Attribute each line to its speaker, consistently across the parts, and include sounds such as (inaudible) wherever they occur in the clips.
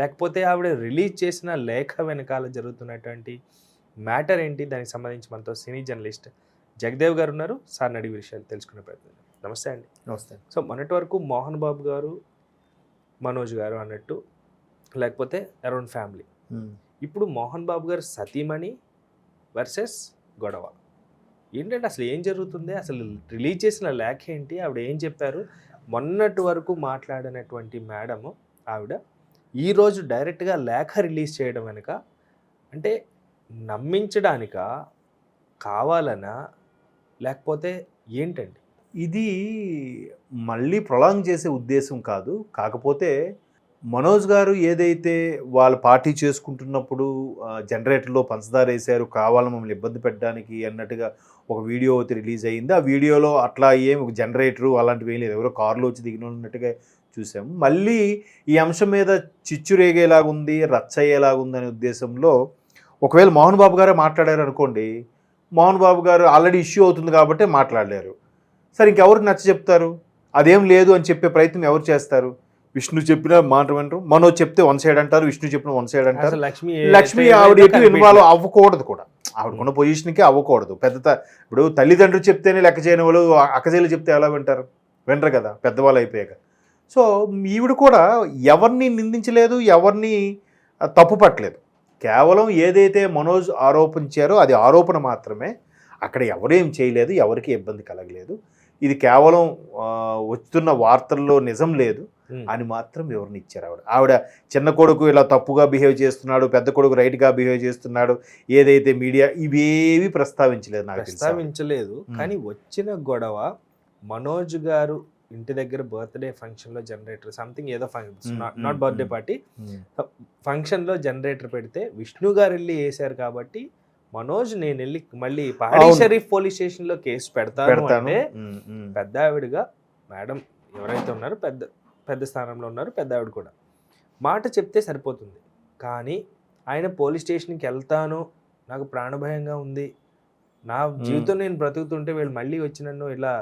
Speaker 1: లేకపోతే ఆవిడ రిలీజ్ చేసిన లేఖ వెనకాల జరుగుతున్నటువంటి మ్యాటర్ ఏంటి? దానికి సంబంధించి మనతో సినీ జర్నలిస్ట్ జగదేవ్ గారు ఉన్నారు. సార్ అడిగి విషయాలు తెలుసుకునే ప్రయత్నం. నమస్తే అండి.
Speaker 2: నమస్తే.
Speaker 1: సో మొన్నటి వరకు మోహన్ బాబు గారు మనోజ్ గారు అన్నట్టు లేకపోతే అరౌండ్ ఫ్యామిలీ. ఇప్పుడు మోహన్ బాబు గారు సతీమణి వర్సెస్ గొడవ. ఏంటంటే అసలు ఏం జరుగుతుంది? అసలు రిలీజ్ చేసిన లేఖ ఏంటి? ఆవిడ ఏం చెప్పారు? మొన్నటి వరకు మాట్లాడినటువంటి మేడం ఆవిడ ఈరోజు డైరెక్ట్గా లేఖ రిలీజ్ చేయడం వెనుక అంటే నమ్మించడానిక కావాలనా లేకపోతే ఏంటండి?
Speaker 2: ఇది మళ్ళీ ప్రొలాంగ్ చేసే ఉద్దేశం కాదు. కాకపోతే మనోజ్ గారు ఏదైతే వాళ్ళ పార్టీ చేసుకుంటున్నప్పుడు ఆ, జనరేటర్లో పంచదార వేశారు కావాలని మమ్మల్ని ఇబ్బంది పెట్టడానికి అన్నట్టుగా ఒక వీడియో అయితే రిలీజ్ అయ్యింది. ఆ వీడియోలో అట్లా ఏం ఒక జనరేటరు అలాంటివి ఏం లేదు. ఎవరో కారులో వచ్చి దిగిన చూసాము. మళ్ళీ ఈ అంశం మీద చిచ్చు రేగేలాగా ఉంది రచ్చ అయ్యేలాగా ఉంది అనే ఉద్దేశంలో ఒకవేళ మోహన్ బాబు గారే మాట్లాడారు అనుకోండి మోహన్ బాబు గారు ఆల్రెడీ ఇష్యూ అవుతుంది కాబట్టి మాట్లాడలేరు. సరే ఇంకెవరికి నచ్చ చెప్తారు? అదేం లేదు అని చెప్పే ప్రయత్నం ఎవరు చేస్తారు? విష్ణు చెప్పిన మాట వినరు. మనో చెప్తే వన్ సైడ్ అంటారు విష్ణు చెప్పిన వన్ సైడ్ అంటారు.
Speaker 1: లక్ష్మి
Speaker 2: లక్ష్మి ఆవిడ ఎటు ఇన్వాల్వ్ అవ్వకూడదు కూడా. ఆవిడకున్న పొజిషన్కి అవ్వకూడదు. పెద్ద ఇప్పుడు తల్లిదండ్రులు చెప్తేనే లెక్క చేయని వాళ్ళు అక్కజేలు చెప్తే ఎలా వింటారు? వినరు కదా పెద్దవాళ్ళు అయిపోయాక. సో ఈవిడ కూడా ఎవరిని నిందించలేదు ఎవరిని ఆ, తప్పు పట్టలేదు కేవలం ఏదైతే మనోజ్ ఆరోపించారో అది ఆరోపణ మాత్రమే. అక్కడ ఎవరేం చేయలేదు ఎవరికి ఇబ్బంది కలగలేదు. ఇది కేవలం వస్తున్న వార్తల్లో నిజం లేదు అని మాత్రం వివరణ ఇచ్చారు ఆవిడ. ఆవిడ చిన్న కొడుకు ఇలా తప్పుగా బిహేవ్ చేస్తున్నాడు పెద్ద కొడుకు రైట్గా బిహేవ్ చేస్తున్నాడు ఏదైతే మీడియా ఇవేవి ప్రస్తావించలేదు నాకు.
Speaker 1: ప్రస్తావించలేదు. కానీ వచ్చిన గొడవ మనోజ్ గారు ఇంటి దగ్గర బర్త్డే ఫంక్షన్లో జనరేటర్ సంథింగ్ ఏదో function not birthday. Party
Speaker 2: um.
Speaker 1: ఫంక్షన్లో జనరేటర్ పెడితే విష్ణు గారు వెళ్ళి వేశారు కాబట్టి మనోజ్ నేను వెళ్ళి మళ్ళీ పహాడీ. షరీఫ్ పోలీస్ స్టేషన్లో కేసు పెడతాను అంటే. పెద్ద ఆవిడగా మేడం ఎవరైతే ఉన్నారో పెద్ద పెద్ద స్థానంలో ఉన్నారు పెద్ద ఆవిడ కూడా మాట చెప్తే సరిపోతుంది కానీ ఆయన పోలీస్ స్టేషన్కి వెళ్తాను నాకు ప్రాణభయంగా ఉంది నా జీవితం నేను బ్రతుకుతుంటే వీళ్ళు మళ్ళీ వచ్చి నన్ను ఇలా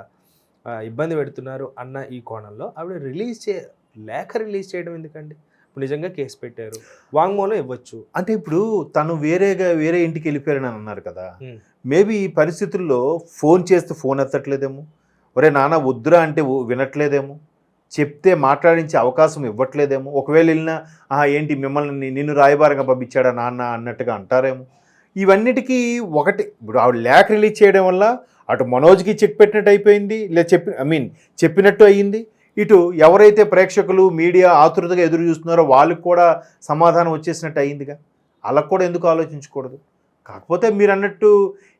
Speaker 1: ఇబ్బంది పెడుతున్నారు అన్న ఈ కోణంలో ఆవిడ రిలీజ్ చే లేఖ రిలీజ్ చేయడం ఎందుకండి? నిజంగా కేసు పెట్టారు. వాంగ్మూలం ఇవ్వచ్చు.
Speaker 2: అంటే ఇప్పుడు తను వేరేగా వేరే ఇంటికి వెళ్ళిపోయారని అన్నారు కదా. మేబీ ఈ పరిస్థితుల్లో ఫోన్ చేస్తే ఫోన్ ఎత్తట్లేదేమో? ఒరే నాన్న వద్దురా అంటే వినట్లేదేమో? చెప్తే మాట్లాడించే అవకాశం ఇవ్వట్లేదేమో? ఒకవేళ వెళ్ళినా "ఆహా, ఏంటి మిమ్మల్ని నిన్ను రాయబారంగా పంపించాడా నాన్న? అన్నట్టుగా అంటారేమో? ఇవన్నిటికీ ఒకటి ఇప్పుడు ఆవిడ లేఖ రిలీజ్ చేయడం వల్ల అటు మనోజ్కి చెక్ పెట్టినట్టు అయిపోయింది లేదా చెప్పి ఐ మీన్ చెప్పినట్టు అయ్యింది. ఇటు ఎవరైతే ప్రేక్షకులు మీడియా ఆతృతగా ఎదురు చూస్తున్నారో వాళ్ళకి కూడా సమాధానం వచ్చేసినట్టు అయ్యిందిగా. వాళ్ళకు కూడా ఎందుకు ఆలోచించకూడదు? కాకపోతే మీరు అన్నట్టు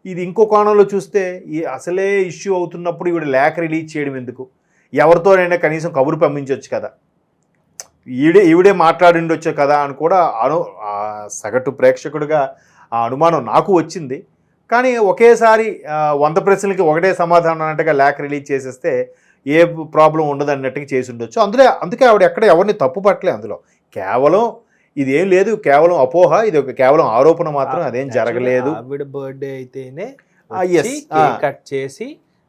Speaker 2: ఇది ఇంకో కోణంలో చూస్తే ఈ అసలే ఇష్యూ అవుతున్నప్పుడు ఇవి లేఖ రిలీజ్ చేయడం ఎందుకు? ఎవరితోనైనా కనీసం కబురు పంపించవచ్చు కదా. ఈడే ఈవిడే మాట్లాడిండొచ్చు కదా అని కూడా అను సగటు ప్రేక్షకుడిగా ఆ అనుమానం నాకు వచ్చింది. కానీ ఒకేసారి వంద ప్రశ్నలకి ఒకటే సమాధానం అన్నట్టుగా లేఖ రిలీజ్ చేసేస్తే ఏ ప్రాబ్లం ఉండదు అన్నట్టుగా చేసి ఉండొచ్చు. అందులో అందుకే ఆవిడ ఎక్కడ ఎవరిని తప్పు పట్టలే అందులో. కేవలం ఇదేం లేదు కేవలం అపోహ ఇది ఒక కేవలం ఆరోపణ మాత్రం అదేం జరగలేదు.
Speaker 1: ఆవిడ బర్త్డే అయితేనే. కట్ చేసి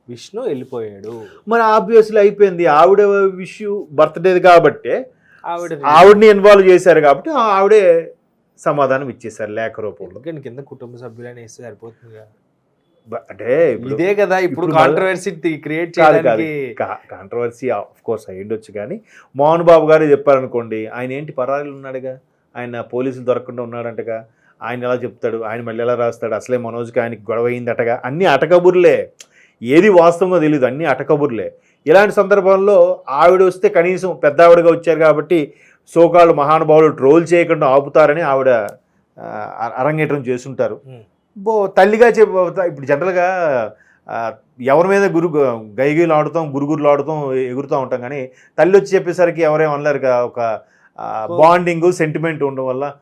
Speaker 1: విష్ణు వెళ్ళిపోయాడు.
Speaker 2: మరి ఆబ్వియస్లీ అయిపోయింది. ఆవిడ విషయం బర్త్డే కాబట్టి
Speaker 1: ఆవిడ
Speaker 2: ఆవిడని ఇన్వాల్వ్ చేశారు కాబట్టి ఆవిడే సమాధానం ఇచ్చేశారు లేఖ రూపంలో.
Speaker 1: కింద కుటుంబ సభ్యులని వేస్తే సరిపోతుంది
Speaker 2: అంటే
Speaker 1: ఇదే కదా ఇప్పుడు కాంట్రవర్సీ క్రియేట్ చేయడానికి
Speaker 2: కాంట్రవర్సీ ఆఫ్ కోర్స్ అయ్యుండొచ్చు కానీ మోహన్ బాబు గారు చెప్పారనుకోండి ఆయన ఏంటి పరారీలు ఉన్నాడుగా? ఆయన పోలీసులు దొరకకుండా ఉన్నాడంటగా? ఆయన ఎలా చెప్తాడు? ఆయన మళ్ళీ ఎలా రాస్తాడు? అసలే మనోజ్కి ఆయనకి గొడవ అయిందటగా? అన్నీ అటకబుర్లే. ఏది వాస్తవంగా తెలియదు అన్నీ అటకబుర్లే. ఇలాంటి సందర్భంలో ఆవిడ వస్తే కనీసం పెద్ద ఆవిడగా వచ్చారు కాబట్టి సోకాళ్ళు మహానుభావులు ట్రోల్ చేయకుండా ఆపుతారని ఆవిడ అరంగేట్రం చేసుంటారు
Speaker 1: ఉమ్.
Speaker 2: బో తల్లిగా చెప్ ఇప్పుడు జనరల్గా ఎవరి మీద గురు గైగీలు ఆడుతాం గురుగురులు ఆడుతాం ఎగురుతూ ఉంటాం కానీ తల్లి వచ్చి చెప్పేసరికి ఎవరేం అనలేరు ఒక బాండింగ్ సెంటిమెంట్ ఉండడం వల్ల "ఉమ్,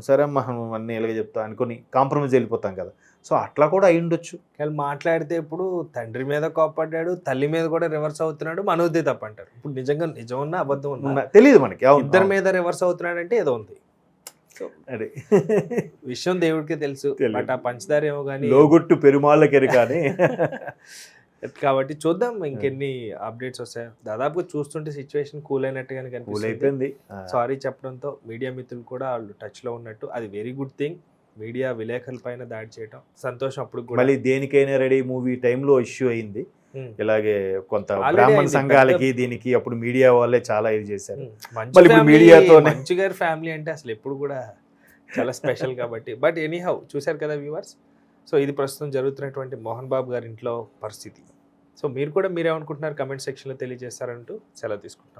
Speaker 2: సరే అమ్మా నువ్వు అన్నీ ఇలాగే చెప్తా అనుకొని కాంప్రమైజ్ వెళ్ళిపోతాం కదా. సో అట్లా కూడా అయి ఉండొచ్చు.
Speaker 1: వాళ్ళు మాట్లాడితే ఇప్పుడు తండ్రి మీద కోపడ్డాడు తల్లి మీద కూడా రివర్స్ అవుతున్నాడు మనోదే తప్ప అంటారు ఇప్పుడు నిజంగా నిజం ఉన్నా అబద్ధం ఉన్నా
Speaker 2: తెలియదు మనకి
Speaker 1: ఇద్దరి. మీద రివర్స్ అవుతున్నాడు అంటే ఏదో ఉంది.
Speaker 2: అదే.
Speaker 1: విషయం దేవుడికే తెలుసు. బట్ ఆ పంచదార ఏమో కానీ
Speaker 2: లోగొట్టు పెరుమాళ్ళకెరు కానీ (laughs)
Speaker 1: కాబట్టి చూద్దాం ఇంకెన్ని అప్డేట్స్ వస్తాయో. దాదాపుగా చూస్తుంటే సిచ్యువేషన్ కూల్ అయినట్టుగానే
Speaker 2: కూల్
Speaker 1: కనిపిస్తుంది. సారీ చెప్పడంతో మీడియా మిత్రులు కూడా వాళ్ళు టచ్లో ఉన్నట్టు. అది వెరీ గుడ్ థింగ్ మీడియా విలేకరుల పైన దాడి చేయడం సంతోషం అప్పుడు
Speaker 2: మళ్ళీ దేనికైనా రెడీ మూవీ టైంలో ఇష్యూ అయింది.
Speaker 1: ఉమ్,
Speaker 2: ఇలాగే కొంత బ్రాహ్మణ. సంఘాలకి దీనికి అప్పుడు మీడియా వాళ్ళే చాలా ఇది చేశారు.
Speaker 1: మంచు
Speaker 2: మళ్ళీ ఇప్పుడు మీడియాతోనే-
Speaker 1: మంచు గారి ఫ్యామిలీ అంటే అసలు ఎప్పుడు కూడా చాలా స్పెషల్ కాబట్టి. బట్ ఎనీహౌ చూశారు కదా వ్యూవర్స్ సో ఇది ప్రస్తుతం జరుగుతున్నటువంటి మోహన్ బాబు గారి ఇంట్లో పరిస్థితి. సో మీరు కూడా మీరేమనుకుంటున్నారు? కమెంట్ సెక్షన్లో తెలియజేస్తారంటూ సెలవు తీసుకుంటారు